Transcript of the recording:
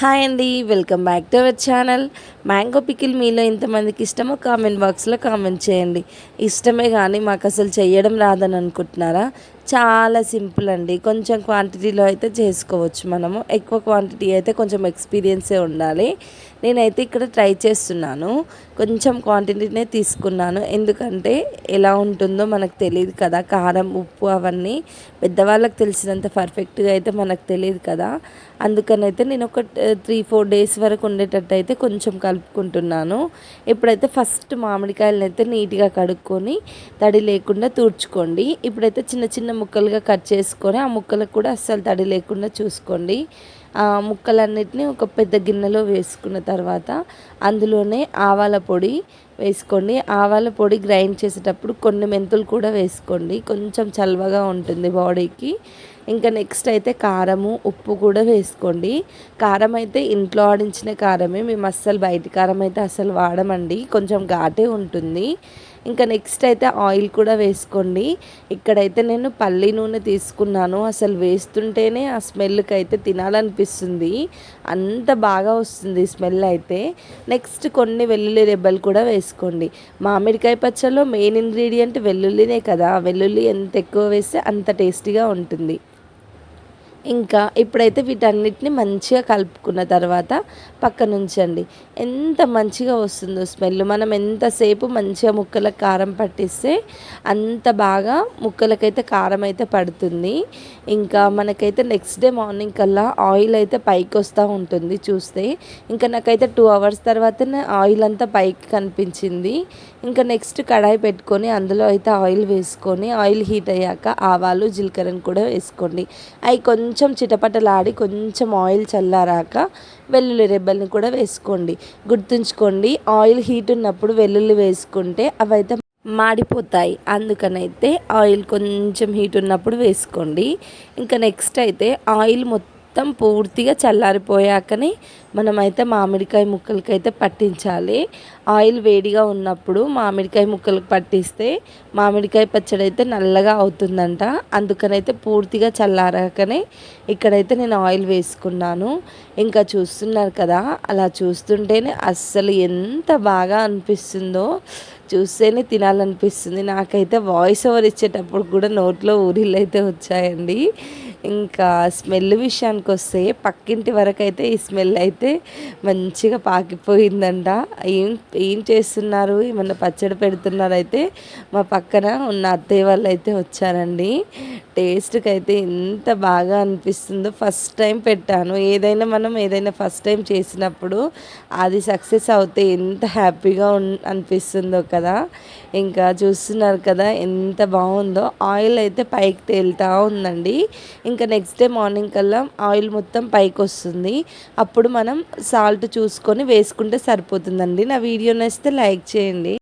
Hi అండి welcome back to our channel. Mango pickle మీలో ఇంతమందికి ఇష్టమో కామెంట్ బాక్స్లో కామెంట్ చేయండి. ఇష్టమే కానీ మాకు అసలు చేయడం రాదని అనుకుంటున్నారా? చాలా సింపుల్ అండి. కొంచెం క్వాంటిటీలో అయితే చేసుకోవచ్చు మనము. ఎక్కువ క్వాంటిటీ అయితే కొంచెం ఎక్స్పీరియన్సే ఉండాలి. నేనైతే ఇక్కడ ట్రై చేస్తున్నాను. కొంచెం క్వాంటిటీనే తీసుకున్నాను. ఎందుకంటే ఎలా ఉంటుందో మనకు తెలియదు కదా. కారం ఉప్పు అవన్నీ పెద్దవాళ్ళకి తెలిసినంత పర్ఫెక్ట్గా అయితే మనకు తెలియదు కదా. అందుకనైతే నేను ఒక త్రీ ఫోర్ డేస్ వరకు ఉండేటట్టు అయితే కొంచెం కలుపుకుంటున్నాను. ఇప్పుడైతే ఫస్ట్ మామిడికాయలను అయితే నీట్గా కడుక్కొని తడి లేకుండా తుడుచుకోండి. ఇప్పుడైతే చిన్న చిన్న ముక్కలుగా కట్ చేసుకొని ఆ ముక్కలకు కూడా అస్సలు తడి లేకుండా చూసుకోండి. ఆ ముక్కలన్నిటిని ఒక పెద్ద గిన్నెలో వేసుకున్న తర్వాత అందులోనే ఆవాల పొడి వేసుకోండి. ఆవాల పొడి గ్రైండ్ చేసేటప్పుడు కొన్ని మెంతులు కూడా వేసుకోండి. కొంచెం చల్వగా ఉంటుంది బాడీకి. ఇంకా నెక్స్ట్ అయితే కారము ఉప్పు కూడా వేసుకోండి. కారం అయితే ఇంట్లో ఆడించిన కారమే. మేము అస్సలు బయట కారం అయితే అసలు వాడమండి. కొంచెం ఘాటే ఉంటుంది. ఇంకా నెక్స్ట్ అయితే ఆయిల్ కూడా వేసుకోండి. ఇక్కడైతే నేను పల్లి నూనె తీసుకున్నాను. అసలు వేస్తుంటేనే ఆ స్మెల్కి అయితే తినాలనిపిస్తుంది. అంత బాగా వస్తుంది స్మెల్ అయితే. నెక్స్ట్ కొన్ని వెల్లుల్లి రెబ్బలు కూడా వేసుకోండి. మామిడికాయ పచ్చలో మెయిన్ ఇంగ్రీడియంట్ వెల్లుల్లినే కదా. వెల్లుల్లి ఎంత ఎక్కువ వేస్తే అంత టేస్టీగా ఉంటుంది. ఇంకా ఇప్పుడైతే వీటన్నిటిని మంచిగా కలుపుకున్న తర్వాత పక్కన ఉంచండి. ఎంత మంచిగా వస్తుందో స్మెల్. మనం ఎంతసేపు మంచిగా ముక్కలకు కారం పట్టిస్తే అంత బాగా ముక్కలకైతే కారం అయితే పడుతుంది. ఇంకా మనకైతే నెక్స్ట్ డే మార్నింగ్ కల్లా ఆయిల్ అయితే పైకి వస్తూ ఉంటుంది చూస్తే. ఇంకా నాకైతే టూ అవర్స్ తర్వాతనే ఆయిల్ అంతా పైకి కనిపించింది. ఇంకా నెక్స్ట్ కడాయి పెట్టుకొని అందులో అయితే ఆయిల్ వేసుకొని ఆయిల్ హీట్ అయ్యాక ఆవాలు జీలకర్రను కూడా వేసుకోండి. అవి కొంచెం కొంచెం చిటపటలాడి కొంచెం ఆయిల్ చల్లారాక వెల్లుల్లి రెబ్బల్ని కూడా వేసుకోండి. గుర్తుంచుకోండి ఆయిల్ హీట్ ఉన్నప్పుడు వెల్లుల్లి వేసుకుంటే అవైతే మాడిపోతాయి. అందుకనైతే ఆయిల్ కొంచెం హీట్ ఉన్నప్పుడు వేసుకోండి. ఇంకా నెక్స్ట్ అయితే ఆయిల్ మొత్తం మొత్తం పూర్తిగా చల్లారిపోయాకనే మనమైతే మామిడికాయ ముక్కలకైతే పట్టించాలి. ఆయిల్ వేడిగా ఉన్నప్పుడు మామిడికాయ ముక్కలకు పట్టిస్తే మామిడికాయ పచ్చడి అయితే నల్లగా అవుతుందంట. అందుకనైతే పూర్తిగా చల్లారాకనే ఇక్కడైతే నేను ఆయిల్ వేసుకున్నాను. ఇంకా చూస్తున్నారు కదా అలా చూస్తుంటేనే అస్సలు ఎంత బాగా అనిపిస్తుందో. చూస్తేనే తినాలనిపిస్తుంది. నాకైతే వాయిస్ ఓవర్ ఇచ్చేటప్పుడు కూడా నోట్లో ఊరిళ్ళు అయితే వచ్చాయండి. ఇంకా స్మెల్ విషయానికి వస్తే పక్కింటి వరకు అయితే ఈ స్మెల్ అయితే మంచిగా పాకిపోయిందంట. ఏం ఏం చేస్తున్నారు? ఏమన్నా పచ్చడి పెడుతున్నారు అయితే మా పక్కన ఉన్న అత్తయ్య వాళ్ళు అయితే వచ్చారండి. టేస్ట్కి అయితే ఎంత బాగా అనిపిస్తుందో ఫస్ట్ టైం పెట్టాను. ఏదైనా మనం ఏదైనా ఫస్ట్ టైం చేసినప్పుడు అది సక్సెస్ అవుతే ఎంత హ్యాపీగా అనిపిస్తుందో కదా? ఇంకా చూస్తున్నారు కదా ఎంత బాగుందో. ఆయిల్ అయితే పైకి తేలుతూ ఉందండి. ఇంకా నెక్స్ట్ డే మార్నింగ్ కల్లా ఆయిల్ మొత్తం పైకి వస్తుంది. అప్పుడు మనం సాల్ట్ చూసుకొని వేసుకుంటే సరిపోతుందండి. నా వీడియో నచ్చితే లైక్ చేయండి.